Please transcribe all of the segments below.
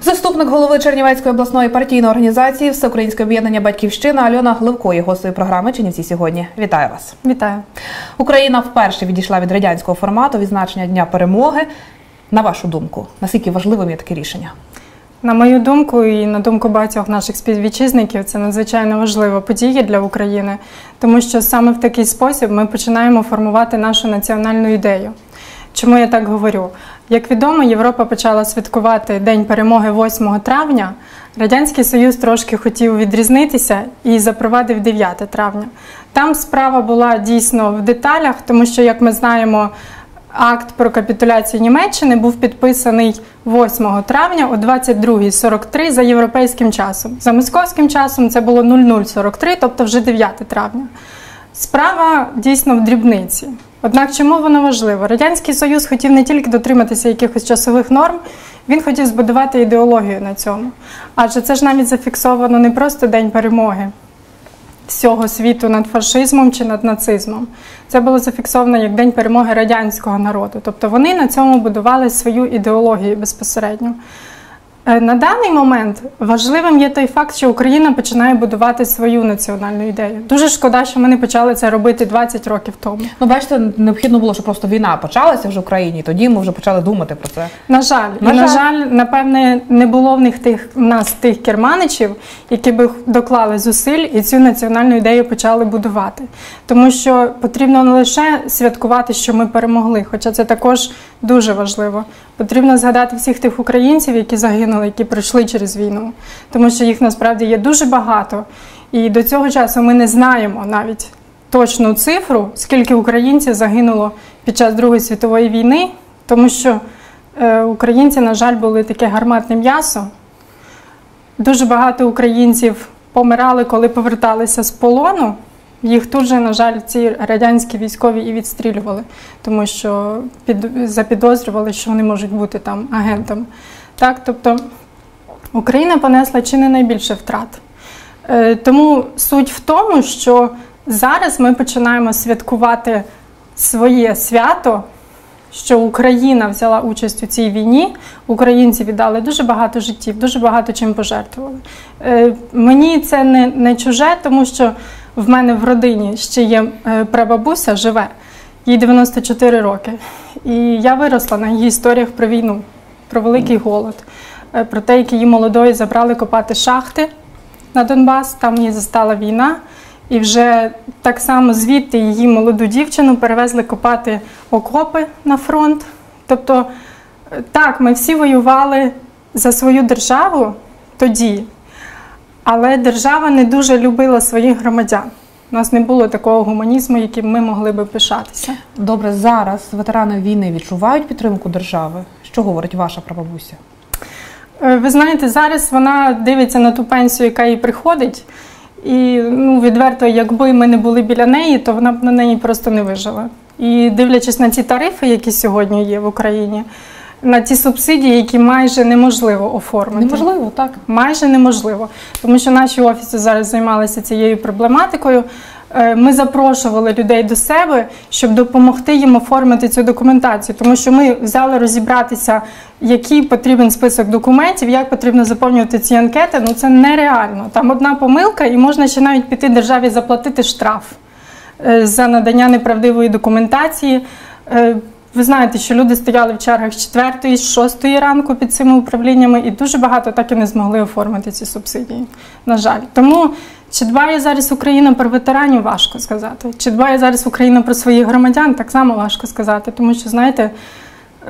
Заступник голови Чернівецької обласної партійної організації Всеукраїнське об'єднання Батьківщина Альона Гливко є гостею програми Чинівці сьогодні. Вітаю вас! Вітаю. Україна вперше відійшла від радянського формату відзначення Дня перемоги. На вашу думку, наскільки важливим є таке рішення? На мою думку, і на думку багатьох наших співвітчизників, це надзвичайно важлива подія для України, тому що саме в такий спосіб ми починаємо формувати нашу національну ідею. Чому я так говорю? Як відомо, Європа почала святкувати День перемоги 8 травня. Радянський Союз трошки хотів відрізнитися і запровадив 9 травня. Там справа була дійсно в деталях, тому що, як ми знаємо, акт про капітуляцію Німеччини був підписаний 8 травня о 22.43 за європейським часом. За московським часом це було 0043, тобто вже 9 травня. Справа дійсно в дрібниці. Однак чому воно важливо? Радянський Союз хотів не тільки дотриматися якихось часових норм, він хотів збудувати ідеологію на цьому. Адже це ж навіть зафіксовано не просто День перемоги всього світу над фашизмом чи над нацизмом. Це було зафіксовано як День перемоги радянського народу. Тобто вони на цьому будували свою ідеологію безпосередньо. Е, На даний момент важливим є той факт, що Україна починає будувати свою національну ідею. Дуже шкода, що ми не почали це робити 20 років тому. Ну, бачите, необхідно було, щоб просто війна почалася вже в Україні. Тоді ми вже почали думати про це. На жаль, На і, на жаль. жаль, напевне, не було в них тих в нас тих керманичів, які би доклали зусиль і цю національну ідею почали будувати. Тому що потрібно не лише святкувати, що ми перемогли, хоча це також дуже важливо. Потрібно згадати всіх тих українців, які загинули, які пройшли через війну, тому що їх насправді є дуже багато. І до цього часу ми не знаємо навіть точну цифру, скільки українців загинуло під час Другої світової війни, тому що е, українці, на жаль, були таке гарматне м'ясо. Дуже багато українців помирали, коли поверталися з полону. Їх тут же, на жаль, ці радянські військові і відстрілювали, тому що під, запідозрювали, що вони можуть бути там агентами. Так, тобто Україна понесла чи не найбільше втрат. Е, Тому суть в тому, що зараз ми починаємо святкувати своє свято, що Україна взяла участь у цій війні, українці віддали дуже багато життів, дуже багато чим пожертвували. Е, Мені це не, не чуже, тому що в мене в родині ще є е, прабабуся, живе, їй 94 роки. І я виросла на її історіях про війну, про великий голод, е, про те, як її молодою забрали копати шахти на Донбас, там її застала війна. І вже так само звідти її молоду дівчину перевезли копати окопи на фронт. Тобто, е, так, ми всі воювали за свою державу тоді, але держава не дуже любила своїх громадян. У нас не було такого гуманізму, яким ми могли би пишатися. Добре, зараз ветерани війни відчувають підтримку держави. Що говорить ваша прабабуся? Е, Ви знаєте, зараз вона дивиться на ту пенсію, яка їй приходить. І ну, відверто, якби ми не були біля неї, то вона б на неї просто не вижила. І дивлячись на ці тарифи, які сьогодні є в Україні, на ті субсидії, які майже неможливо оформити. Неможливо, так. Майже неможливо, тому що наші офіси зараз займалися цією проблематикою. Е, Ми запрошували людей до себе, щоб допомогти їм оформити цю документацію, тому що ми взяли розібратися, який потрібен список документів, як потрібно заповнювати ці анкети. Ну це нереально. Там одна помилка, і можна ще навіть піти державі заплатити штраф е, за надання неправдивої документації. Ви знаєте, що люди стояли в чергах з 4 з 6 ранку під цими управліннями, і дуже багато так і не змогли оформити ці субсидії. На жаль. Тому чи дбає зараз Україна про ветеранів, важко сказати. Чи дбає зараз Україна про своїх громадян, так само важко сказати. Тому що, знаєте,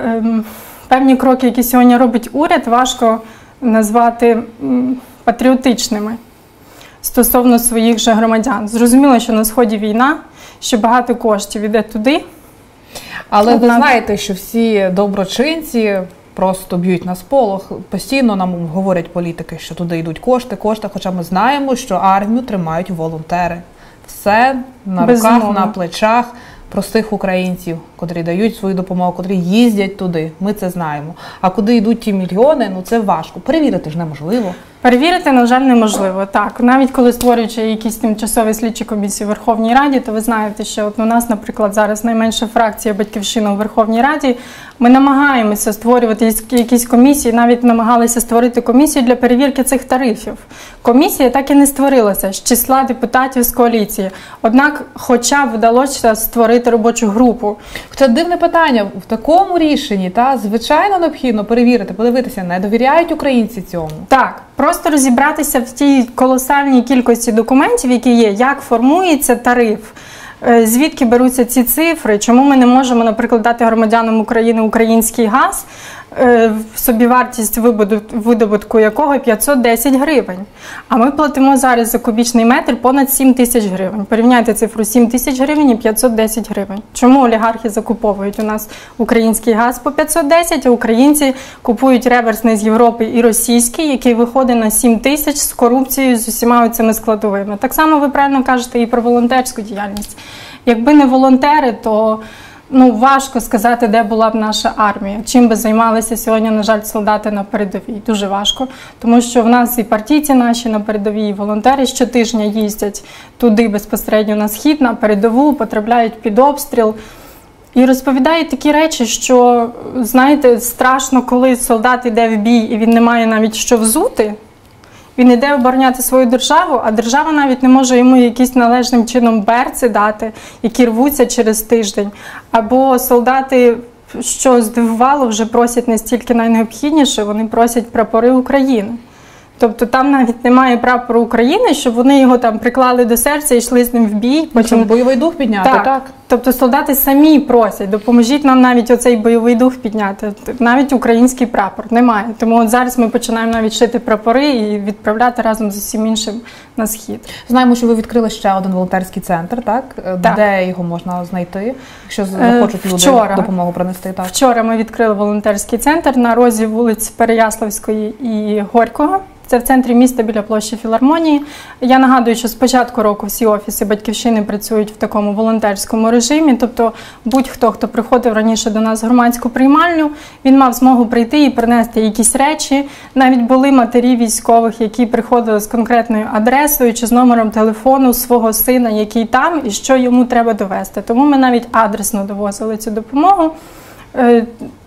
ем, певні кроки, які сьогодні робить уряд, важко назвати патріотичними стосовно своїх же громадян. Зрозуміло, що на сході війна, що багато коштів іде туди. Але ви знаєте, що всі доброчинці просто б'ють на сполох. Постійно нам говорять політики, що туди йдуть кошти, кошти. Хоча ми знаємо, що армію тримають волонтери. Все на руках, Безумовно. на плечах простих українців, котрі дають свою допомогу, котрі їздять туди. Ми це знаємо. А куди йдуть ті мільйони, ну це важко. Перевірити ж неможливо. Перевірити, на жаль, неможливо. Так, навіть коли створюючи якісь тимчасові слідчі комісії в Верховній Раді, то ви знаєте, що от у нас, наприклад, зараз найменша фракція Батьківщина у Верховній Раді. Ми намагаємося створювати якісь комісії, навіть намагалися створити комісію для перевірки цих тарифів. Комісія так і не створилася з числа депутатів з коаліції. Однак, хоча б вдалося створити робочу групу. Це дивне питання в такому рішенні, та звичайно необхідно перевірити, подивитися, не довіряють українці цьому. Так, просто розібратися в тій колосальній кількості документів, які є, як формується тариф. Е, звідки беруться ці цифри? Чому ми не можемо, наприклад, дати громадянам України український газ, собівартість видобутку якого 510 гривень. А ми платимо зараз за кубічний метр понад 7 тисяч гривень. Порівняйте цифру 7 тисяч гривень і 510 гривень. Чому олігархи закуповують у нас український газ по 510, а українці купують реверсний з Європи і російський, який виходить на 7 тисяч з корупцією з усіма цими складовими. Так само ви правильно кажете і про волонтерську діяльність. Якби не волонтери, то ну важко сказати, де була б наша армія. Чим би займалися сьогодні, на жаль, солдати на передовій. Дуже важко, тому що в нас і партійці наші на передовій, і волонтери щотижня їздять туди безпосередньо на схід, на передову, потрапляють під обстріл. І розповідають такі речі, що знаєте, страшно, коли солдат йде в бій і він не має навіть що взути. Він йде обороняти свою державу, а держава навіть не може йому якісь належним чином берці дати, які рвуться через тиждень. Або солдати, що здивувало, вже просять не стільки найнеобхідніше, вони просять прапори України. Тобто там навіть немає прапору України, щоб вони його там приклали до серця і йшли з ним в бій. Потім бойовий дух підняти. Так. так. Тобто солдати самі просять, допоможіть нам навіть оцей бойовий дух підняти. Навіть український прапор немає. Тому от зараз ми починаємо навіть шити прапори і відправляти разом з усім іншим на схід. Знаємо, що ви відкрили ще один волонтерський центр, так? так. Де його можна знайти, якщо е, захочуть люди Вчора. допомогу принести. Так вчора ми відкрили волонтерський центр на розі вулиць Переяславської і Горького. Це в центрі міста біля площі Філармонії. Я нагадую, що з початку року всі офіси батьківщини працюють в такому волонтерському режимі. Тобто, будь-хто, хто приходив раніше до нас в громадську приймальню, він мав змогу прийти і принести якісь речі. Навіть були матері військових, які приходили з конкретною адресою чи з номером телефону свого сина, який там, і що йому треба довести. Тому ми навіть адресно довозили цю допомогу. Е,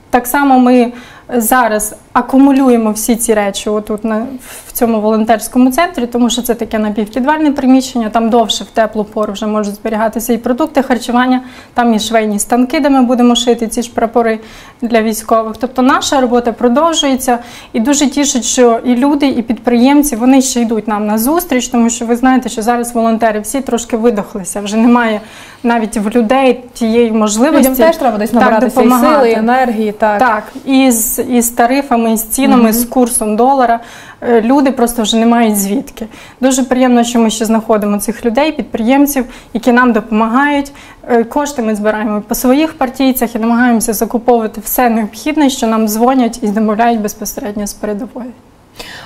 так само ми зараз акумулюємо всі ці речі отут на в цьому волонтерському центрі, тому що це таке напівпідвальне приміщення, там довше в теплу пору вже можуть зберігатися і продукти харчування, там і швейні станки, де ми будемо шити ці ж прапори для військових. Тобто наша робота продовжується і дуже тішить, що і люди, і підприємці вони ще йдуть нам на зустріч, тому що ви знаєте, що зараз волонтери всі трошки видохлися. Вже немає навіть в людей тієї можливості. Людям теж треба десь набиратися і сили, і енергії. Так, так і з, і з тарифами, і з цінами, з курсом долара. Е, люди просто вже не мають звідки. Дуже приємно, що ми ще знаходимо цих людей, підприємців, які нам допомагають. Е, кошти ми збираємо по своїх партійцях і намагаємося закуповувати все необхідне, що нам дзвонять і замовляють безпосередньо з передової.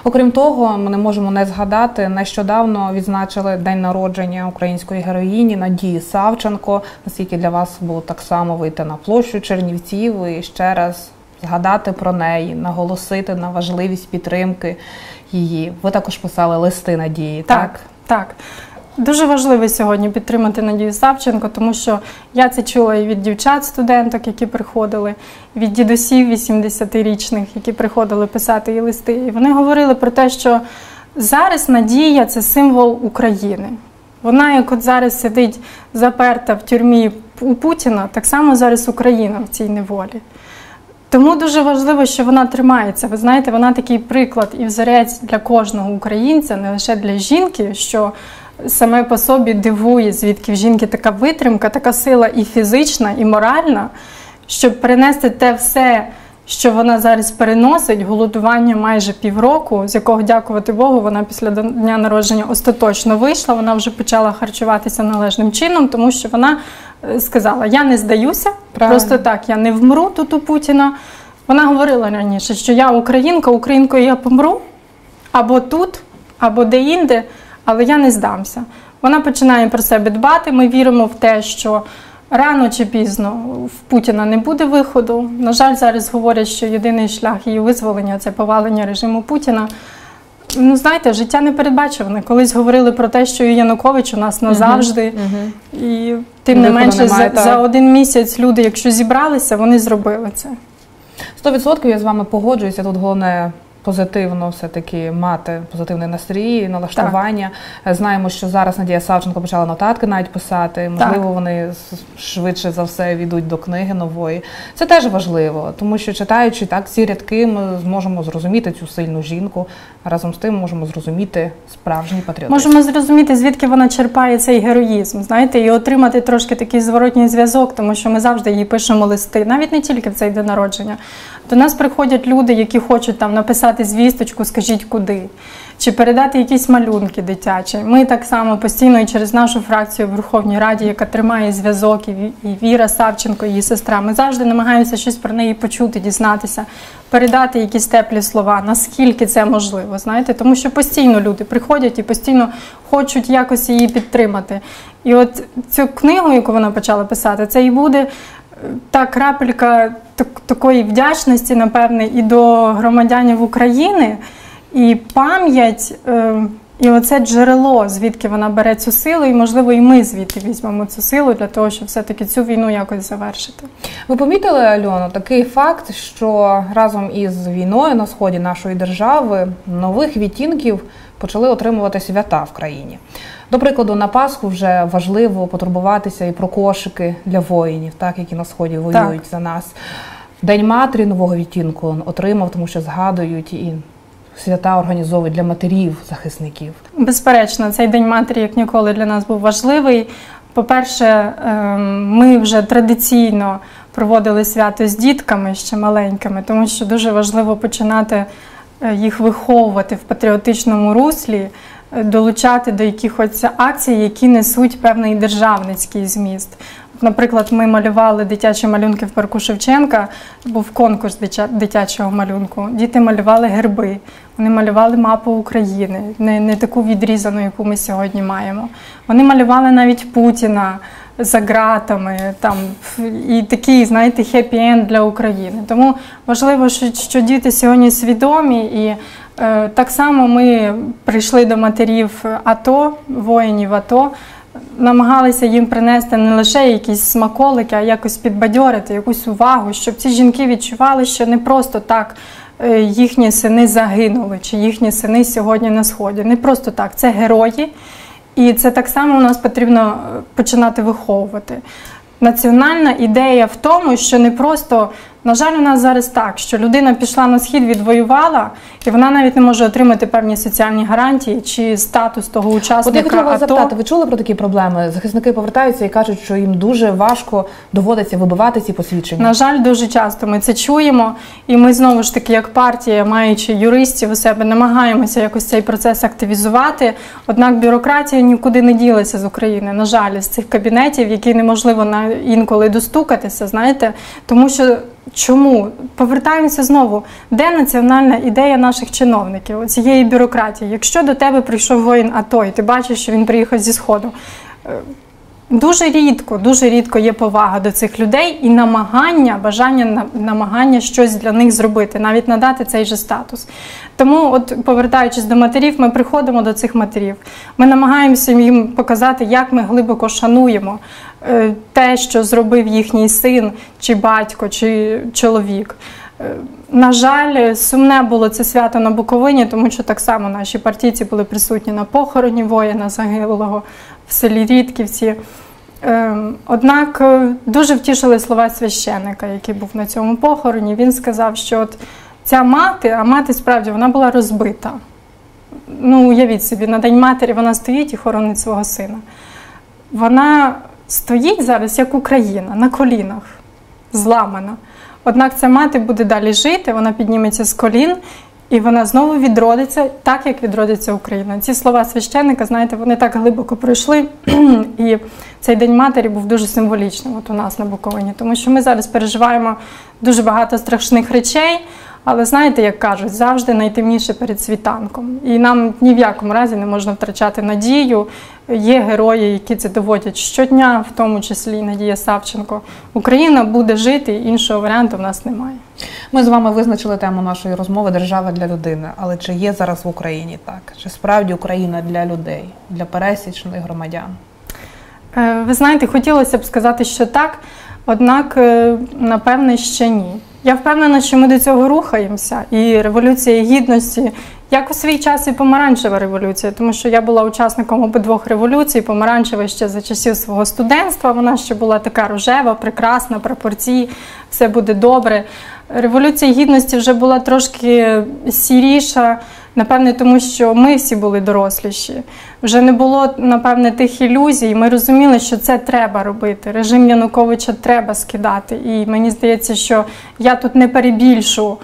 Окрім того, ми не можемо не згадати, нещодавно відзначили день народження української героїні Надії Савченко. Наскільки для вас було так само вийти на площу Чернівців і ще раз згадати про неї, наголосити на важливість підтримки її. Ви також писали листи Надії, так? Так. так. Дуже важливо сьогодні підтримати Надію Савченко, тому що я це чула і від дівчат-студенток, які приходили, від дідусів 80-річних, які приходили писати її листи. І вони говорили про те, що зараз Надія це символ України. Вона, як от зараз сидить заперта в тюрмі у Путіна, так само зараз Україна в цій неволі. Тому дуже важливо, що вона тримається. Ви знаєте, вона такий приклад і взорець для кожного українця, не лише для жінки, що саме по собі дивує, звідки в жінки така витримка, така сила і фізична, і моральна, щоб принести те все, що вона зараз переносить, голодування майже півроку, з якого, дякувати Богу, вона після дня народження остаточно вийшла. Вона вже почала харчуватися належним чином, тому що вона е, сказала: Я не здаюся, Правильно. просто так, я не вмру тут у Путіна. Вона говорила раніше, що я українка, українкою я помру або тут, або де-інде але я не здамся. Вона починає про себе дбати. Ми віримо в те, що рано чи пізно в Путіна не буде виходу. На жаль, зараз говорять, що єдиний шлях її визволення це повалення режиму Путіна. Ну, знаєте, життя не передбачуване. Колись говорили про те, що Янукович у нас назавжди. І тим не менше, немає, за, за один місяць люди, якщо зібралися, вони зробили це. Сто відсотків я з вами погоджуюся. Тут головне позитивно все-таки мати позитивний настрій, налаштування. Знаємо, що зараз Надія Савченко почала нотатки навіть писати. Можливо, вони швидше за все війдуть до книги нової. Це теж важливо, тому що читаючи так ці рядки, ми зможемо зрозуміти цю сильну жінку. Разом з тим можемо зрозуміти справжній патріотизм. Можемо зрозуміти, звідки вона черпає цей героїзм, знаєте, і отримати трошки такий зворотній зв'язок, тому що ми завжди їй пишемо листи, навіть не тільки в цей день народження. До нас приходять люди, які хочуть там написати звісточку, скажіть куди, чи передати якісь малюнки дитячі. Ми так само постійно і через нашу фракцію в Верховній Раді, яка тримає зв'язок, і Віра Савченко, її сестра. Ми завжди намагаємося щось про неї почути, дізнатися, передати якісь теплі слова, наскільки це можливо, знаєте, тому що постійно люди приходять і постійно хочуть якось її підтримати. І от цю книгу, яку вона почала писати, це і буде та крапелька так- такої вдячності, напевне, і до громадянів України, і пам'ять, е, і оце джерело, звідки вона бере цю силу, і можливо, і ми звідти візьмемо цю силу для того, щоб все-таки цю війну якось завершити. Ви помітили, Альоно, такий факт, що разом із війною на сході нашої держави нових відтінків почали отримувати свята в країні. До прикладу, на Пасху вже важливо потурбуватися і про кошики для воїнів, так які на сході воюють за нас. День матері нового відтінку отримав, тому що згадують і свята організовують для матерів захисників. Безперечно, цей день матері як ніколи для нас був важливий. По-перше, ем, ми вже традиційно проводили свято з дітками ще маленькими, тому що дуже важливо починати е, їх виховувати в патріотичному руслі, долучати до якихось акцій, які несуть певний державницький зміст. Наприклад, ми малювали дитячі малюнки в парку Шевченка, був конкурс дитячого малюнку. Діти малювали герби, вони малювали мапу України, не, не таку відрізану, яку ми сьогодні маємо. Вони малювали навіть Путіна за ґратами, там і такий, знаєте, хеппі-енд для України. Тому важливо, що, діти сьогодні свідомі і. Е, Так само ми прийшли до матерів АТО, воїнів АТО, намагалися їм принести не лише якісь смаколики, а якось підбадьорити, якусь увагу, щоб ці жінки відчували, що не просто так е, їхні сини загинули, чи їхні сини сьогодні на сході. Не просто так, це герої, і це так само у нас потрібно е, починати виховувати. Національна ідея в тому, що не просто, на жаль, у нас зараз так, що людина пішла на схід, відвоювала, і вона навіть не може отримати певні соціальні гарантії чи статус того От я учасника. хотіла вас АТО. запитати, ви чули про такі проблеми? Захисники повертаються і кажуть, що їм дуже важко доводиться вибивати ці посвідчення. На жаль, дуже часто ми це чуємо, і ми знову ж таки, як партія, маючи юристів у себе, намагаємося якось цей процес активізувати. Однак бюрократія нікуди не ділася з України. На жаль, з цих кабінетів, які неможливо на інколи достукатися, знаєте, тому що. Чому повертаємося знову? Де національна ідея наших чиновників цієї бюрократії? Якщо до тебе прийшов воїн АТО, і ти бачиш, що він приїхав зі сходу, е, Дуже рідко, дуже рідко є повага до цих людей і намагання, бажання на- намагання щось для них зробити, навіть надати цей же статус. Тому, от повертаючись до матерів, ми приходимо до цих матерів. Ми намагаємося їм показати, як ми глибоко шануємо е, те, що зробив їхній син, чи батько, чи чоловік. Е, На жаль, сумне було це свято на Буковині, тому що так само наші партійці були присутні на похороні воїна загиблого в селі Рідківці. Ем, Однак е, дуже втішили слова священика, який був на цьому похороні. Він сказав, що от ця мати, а мати справді вона була розбита. Ну, уявіть собі, на День матері вона стоїть і хоронить свого сина. Вона стоїть зараз як Україна на колінах, зламана. Однак ця мати буде далі жити, вона підніметься з колін і вона знову відродиться так, як відродиться Україна. Ці слова священника, знаєте, вони так глибоко пройшли. І цей день матері був дуже символічним от у нас на Буковині, тому що ми зараз переживаємо дуже багато страшних речей. Але знаєте, як кажуть, завжди найтемніше перед світанком. І нам ні в якому разі не можна втрачати надію. Є герої, які це доводять щодня, в тому числі Надія Савченко. Україна буде жити, іншого варіанту в нас немає. Ми з вами визначили тему нашої розмови Держава для людини. Але чи є зараз в Україні так? Чи справді Україна для людей, для пересічних громадян? Е, ви знаєте, хотілося б сказати, що так, однак, е, напевне, ще ні. Я впевнена, що ми до цього рухаємося, і революція гідності, як у свій час і помаранчева революція, тому що я була учасником обидвох революцій, помаранчева ще за часів свого студентства. Вона ще була така рожева, прекрасна, пропорції, все буде добре. Революція гідності вже була трошки сіріша. Напевне, тому що ми всі були доросліші. Вже не було, напевне, тих ілюзій. Ми розуміли, що це треба робити. Режим Януковича треба скидати. І мені здається, що я тут не перебільшу,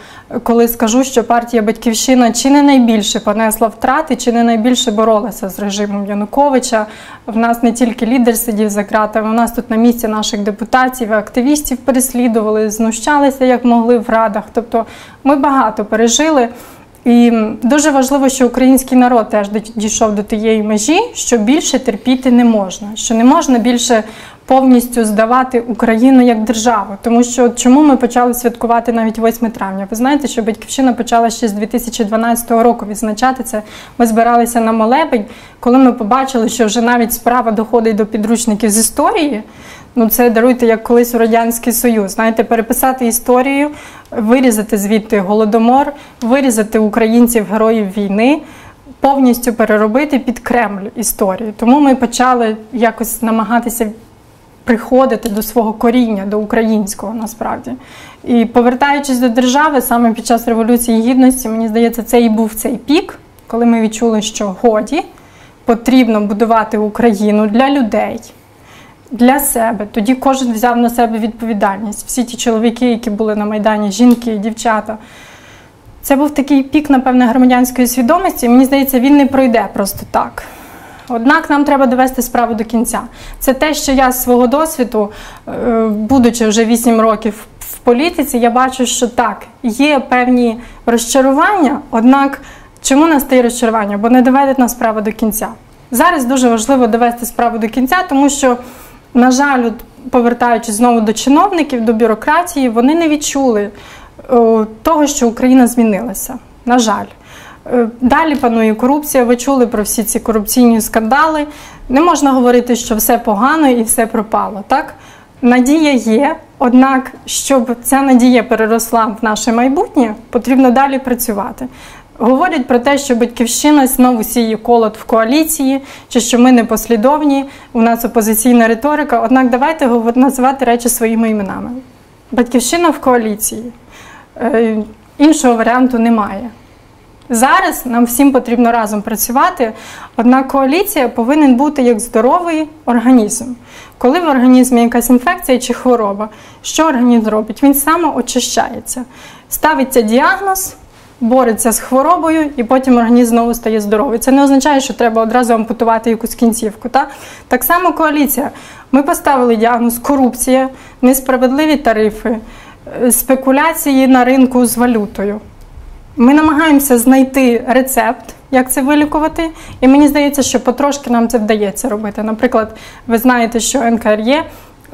коли скажу, що партія Батьківщина чи не найбільше понесла втрати, чи не найбільше боролася з режимом Януковича. В нас не тільки лідер сидів за кратами, у нас тут на місці наших депутатів активістів переслідували, знущалися як могли в радах. Тобто ми багато пережили. І дуже важливо, що український народ теж дійшов до тієї межі, що більше терпіти не можна, що не можна більше повністю здавати Україну як державу. Тому що чому ми почали святкувати навіть 8 травня? Ви знаєте, що батьківщина почала ще з 2012 року відзначати це. Ми збиралися на молебень, коли ми побачили, що вже навіть справа доходить до підручників з історії. Ну, це даруйте як колись у Радянський Союз. Знаєте, переписати історію, вирізати звідти голодомор, вирізати українців, героїв війни, повністю переробити під Кремль історію. Тому ми почали якось намагатися приходити до свого коріння, до українського насправді. І повертаючись до держави, саме під час Революції Гідності, мені здається, це і був цей пік, коли ми відчули, що годі потрібно будувати Україну для людей для себе. Тоді кожен взяв на себе відповідальність. Всі ті чоловіки, які були на Майдані, жінки, дівчата. Це був такий пік, напевне, громадянської свідомості. Мені здається, він не пройде просто так. Однак нам треба довести справу до кінця. Це те, що я з свого досвіду, е, будучи вже 8 років в політиці, я бачу, що так, є певні розчарування, однак чому настає розчарування? Бо не доведена справа до кінця. Зараз дуже важливо довести справу до кінця, тому що на жаль, повертаючись знову до чиновників, до бюрократії, вони не відчули того, що Україна змінилася. На жаль. Е, далі панує корупція. Ви чули про всі ці корупційні скандали. Не можна говорити, що все погано і все пропало. Так? Надія є, однак, щоб ця надія переросла в наше майбутнє, потрібно далі працювати. Говорять про те, що батьківщина знову сіє колод в коаліції, чи що ми не послідовні, у нас опозиційна риторика. Однак давайте називати речі своїми іменами. Батьківщина в коаліції. Е, іншого варіанту немає. Зараз нам всім потрібно разом працювати, однак коаліція повинен бути як здоровий організм. Коли в організмі якась інфекція чи хвороба, що організм робить? Він самоочищається. Ставиться діагноз бореться з хворобою, і потім організм знову стає здоровий. Це не означає, що треба одразу ампутувати якусь кінцівку. Так, так само коаліція. Ми поставили діагноз корупція, несправедливі тарифи, е, спекуляції на ринку з валютою. Ми намагаємося знайти рецепт, як це вилікувати, і мені здається, що потрошки нам це вдається робити. Наприклад, ви знаєте, що НКРЄ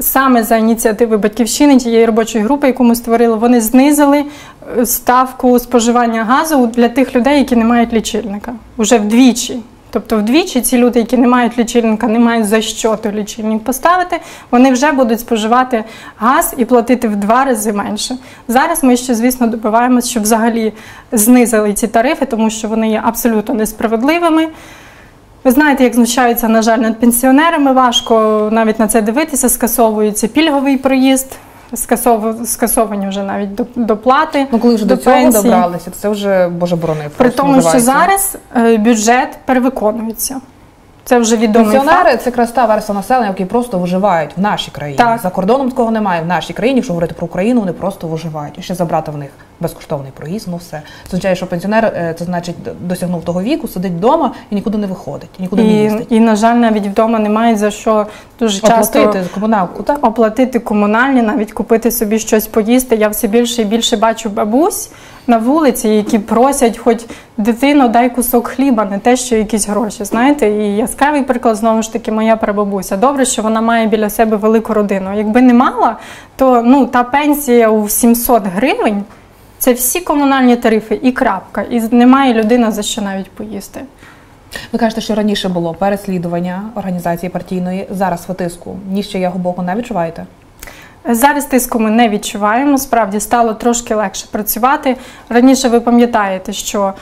саме за ініціативи батьківщини тієї робочої групи, яку ми створили, вони знизили е, ставку споживання газу для тих людей, які не мають лічильника уже вдвічі. Тобто, вдвічі ці люди, які не мають лічильника, не мають за що той лічильник поставити, вони вже будуть споживати газ і платити в два рази менше. Зараз ми ще, звісно, добиваємося, щоб взагалі знизили ці тарифи, тому що вони є абсолютно несправедливими. Ви знаєте, як знущаються, на жаль, над пенсіонерами. Важко навіть на це дивитися, скасовується пільговий проїзд, скасов... скасовані вже навіть доплати. Ну, коли вже до, до цього пенсії. добралися, це вже боже борони. При тому, що зараз е, бюджет перевиконується. Це вже відомий Пенсіонери це якраз та населення, які просто виживають в нашій країні. Так. За кордоном такого немає. В нашій країні, якщо говорити про Україну, вони просто виживають. І ще забрати в них безкоштовний проїзд, ну все. Це означає, що пенсіонер е, це значить досягнув того віку, сидить вдома і нікуди не виходить, і нікуди не їздить. і, на жаль, навіть вдома немає за що дуже часто Оплатити комуналку, так? оплатити комунальні, навіть купити собі щось поїсти. Я все більше і більше бачу бабусь на вулиці, які просять, хоч дитино, дай кусок хліба, не те, що якісь гроші. Знаєте, і яскравий приклад знову ж таки моя прабабуся. Добре, що вона має біля себе велику родину. Якби не мала, то ну та пенсія у 700 гривень. Це всі комунальні тарифи і крапка, і немає людина за що навіть поїсти. Ви кажете, що раніше було переслідування організації партійної. Зараз витиску ні з чиєго боку не відчуваєте? Зараз тиску ми не відчуваємо. Справді стало трошки легше працювати. Раніше ви пам'ятаєте, що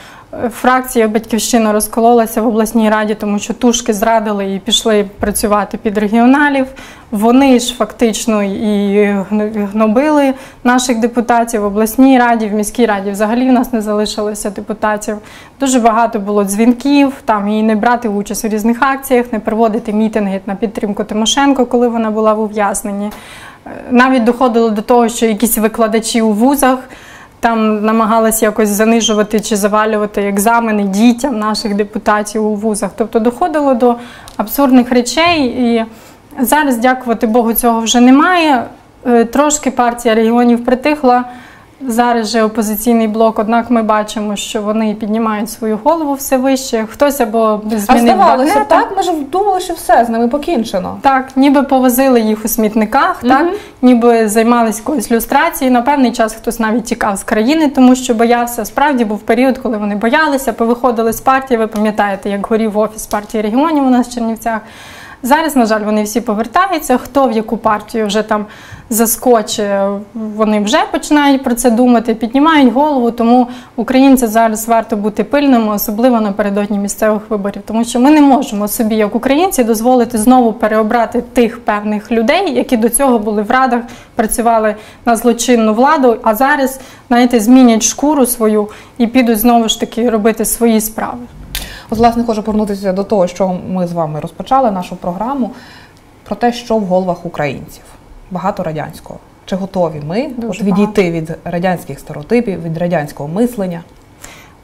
фракція Батьківщина розкололася в обласній раді, тому що тушки зрадили і пішли працювати під регіоналів. Вони ж фактично і гнобили наших депутатів в обласній раді, в міській раді. Взагалі в нас не залишилося депутатів. Дуже багато було дзвінків, там і не брати участь у різних акціях, не проводити мітинги на підтримку Тимошенко, коли вона була в ув'язненні. Навіть доходило до того, що якісь викладачі у вузах там намагалися якось занижувати чи завалювати екзамени дітям наших депутатів у вузах. Тобто доходило до абсурдних речей. І зараз, дякувати Богу, цього вже немає. Е, трошки партія регіонів притихла. Зараз же опозиційний блок, однак ми бачимо, що вони піднімають свою голову все вище. Хтось або змінив А здавалося, так? Ми ж думали, що все з ними покінчено. Так, ніби повозили їх у смітниках, так ніби займалися якоюсь люстрацією. На певний час хтось навіть тікав з країни, тому що боявся. Справді був період, коли вони боялися, повиходили з партії. Ви пам'ятаєте, як горів офіс партії регіонів у нас в Чернівцях. Зараз, на жаль, вони всі повертаються. Хто в яку партію вже там заскоче, вони вже починають про це думати, піднімають голову. Тому українцям зараз варто бути пильними, особливо напередодні місцевих виборів, тому що ми не можемо собі, як українці, дозволити знову переобрати тих певних людей, які до цього були в радах, працювали на злочинну владу, а зараз, знаєте, змінять шкуру свою і підуть знову ж таки робити свої справи. От, власне, хочу повернутися до того, що ми з вами розпочали нашу програму про те, що в головах українців багато радянського. Чи готові ми Дуже от відійти від радянських стереотипів, від радянського мислення?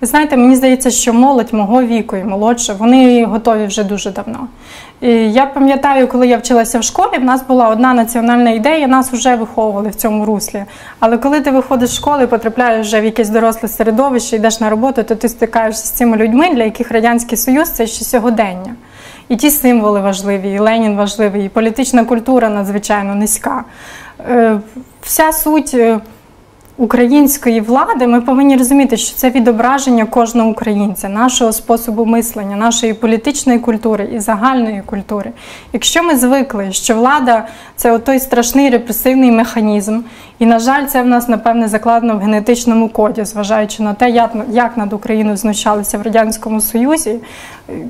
Ви знаєте, мені здається, що молодь мого віку і молодше, вони готові вже дуже давно. І я пам'ятаю, коли я вчилася в школі, в нас була одна національна ідея, нас вже виховували в цьому руслі. Але коли ти виходиш з школи, потрапляєш вже в якесь доросле середовище, йдеш на роботу, то ти стикаєшся з цими людьми, для яких Радянський Союз це ще сьогодення. І ті символи важливі, і Ленін важливий, і політична культура надзвичайно низька. Е, Вся суть. Української влади, ми повинні розуміти, що це відображення кожного українця, нашого способу мислення, нашої політичної культури і загальної культури. Якщо ми звикли, що влада це той страшний репресивний механізм, і, на жаль, це в нас, напевне, закладено в генетичному коді, зважаючи на те, як, над Україною знущалися в Радянському Союзі,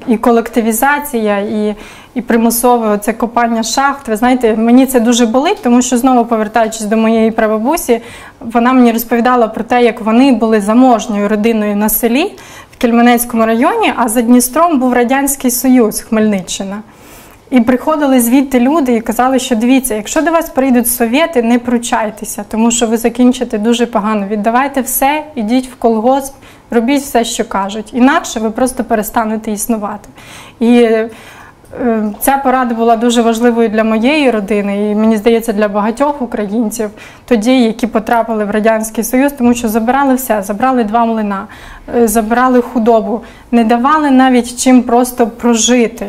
і колективізація, і і примусове це копання шахт. Ви знаєте, мені це дуже болить, тому що знову повертаючись до моєї прабабусі, вона мені розповідала про те, як вони були заможньою родиною на селі в Кельменецькому районі, а за Дністром був Радянський Союз, Хмельниччина. І приходили звідти люди і казали, що дивіться, якщо до вас прийдуть совєти, не пручайтеся, тому що ви закінчите дуже погано. Віддавайте все, ідіть в колгосп, робіть все, що кажуть. Інакше ви просто перестанете існувати. І Ця порада була дуже важливою для моєї родини, і мені здається, для багатьох українців, тоді, які потрапили в радянський союз, тому що забирали все, забрали два млина, забирали худобу, не давали навіть чим просто прожити.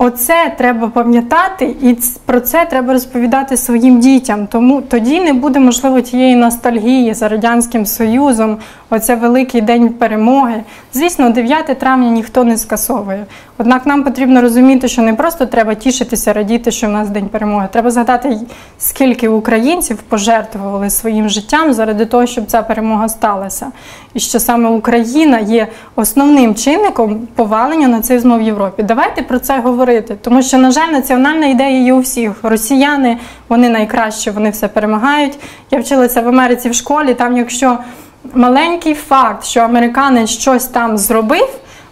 Оце треба пам'ятати, і про це треба розповідати своїм дітям. Тому тоді не буде можливо тієї ностальгії за радянським союзом. Оце великий день перемоги. Звісно, 9 травня ніхто не скасовує. Однак нам потрібно розуміти, що не просто треба тішитися, радіти, що в нас день перемоги. Треба згадати, скільки українців пожертвували своїм життям заради того, щоб ця перемога сталася, і що саме Україна є основним чинником повалення нацизму в Європі. Давайте про це говорити, тому що, на жаль, національна ідея є у всіх. Росіяни вони найкраще, вони все перемагають. Я вчилася в Америці в школі. Там, якщо маленький факт, що американець щось там зробив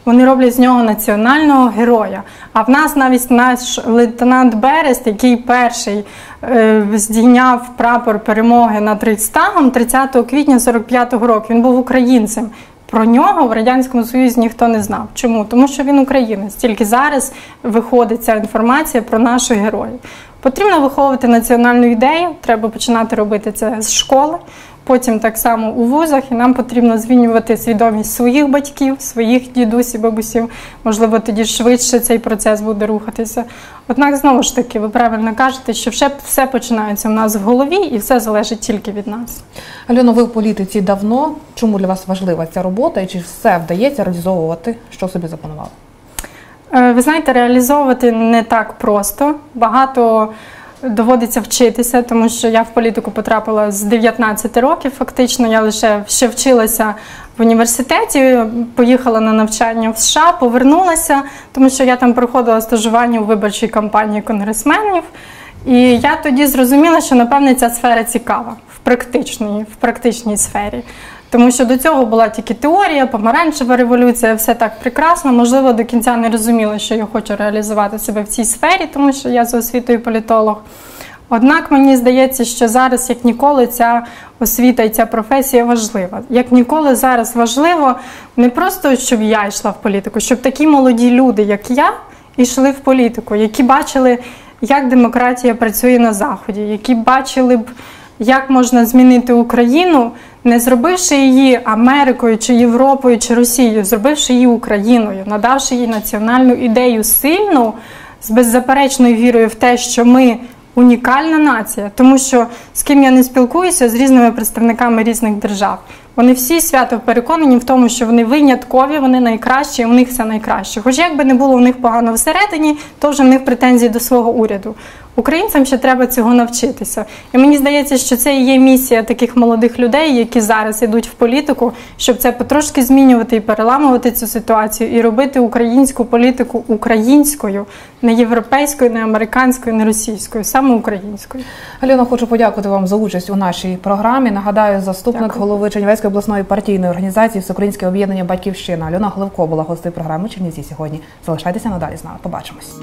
вони роблять з нього національного героя. А в нас навіть наш лейтенант Берест, який перший е, здійняв прапор перемоги над Рейхстагом 30 квітня 45-го року, він був українцем. Про нього в радянському союзі ніхто не знав. Чому? Тому що він українець. Тільки зараз виходить ця інформація про наших героїв. Потрібно виховувати національну ідею. Треба починати робити це з школи. Потім так само у вузах, і нам потрібно змінювати свідомість своїх батьків, своїх дідусів, бабусів. Можливо, тоді швидше цей процес буде рухатися. Однак, знову ж таки, ви правильно кажете, що все, все починається у нас в голові, і все залежить тільки від нас. Альоно, ви в політиці давно. Чому для вас важлива ця робота і чи все вдається реалізовувати, що собі запланували? Е, Ви знаєте, реалізовувати не так просто. Багато доводиться вчитися, тому що я в політику потрапила з 19 років. Фактично, я лише ще вчилася в університеті, поїхала на навчання в США, повернулася, тому що я там проходила стажування у виборчій кампанії конгресменів. І я тоді зрозуміла, що напевне ця сфера цікава в практичній, в практичній сфері. Тому що до цього була тільки теорія, помаранчева революція, все так прекрасно. Можливо, до кінця не розуміла, що я хочу реалізувати себе в цій сфері, тому що я за освітою політолог. Однак мені здається, що зараз, як ніколи, ця освіта і ця професія важлива. Як ніколи зараз важливо не просто, щоб я йшла в політику, щоб такі молоді люди, як я, йшли в політику, які бачили, як демократія працює на Заході, які бачили б, як можна змінити Україну, не зробивши її Америкою чи Європою чи Росією, зробивши її Україною, надавши їй національну ідею сильну з беззаперечною вірою в те, що ми унікальна нація, тому що з ким я не спілкуюся з різними представниками різних держав. Вони всі свято переконані в тому, що вони виняткові, вони найкращі, у них все найкраще. Хоч як би не було у них погано всередині, то вже в них претензії до свого уряду. Українцям ще треба цього навчитися. І мені здається, що це і є місія таких молодих людей, які зараз йдуть в політику, щоб це потрошки змінювати і переламувати цю ситуацію, і робити українську політику українською, не європейською, не американською, не російською, саме українською. Альона, хочу подякувати вам за участь у нашій програмі. Нагадаю, заступник Дякую. голови Чернівецької обласної партійної організації Всеукраїнське об'єднання Батьківщина. Альона Головко була гостею програми Чернівці сьогодні. Залишайтеся надалі з нами. Побачимось.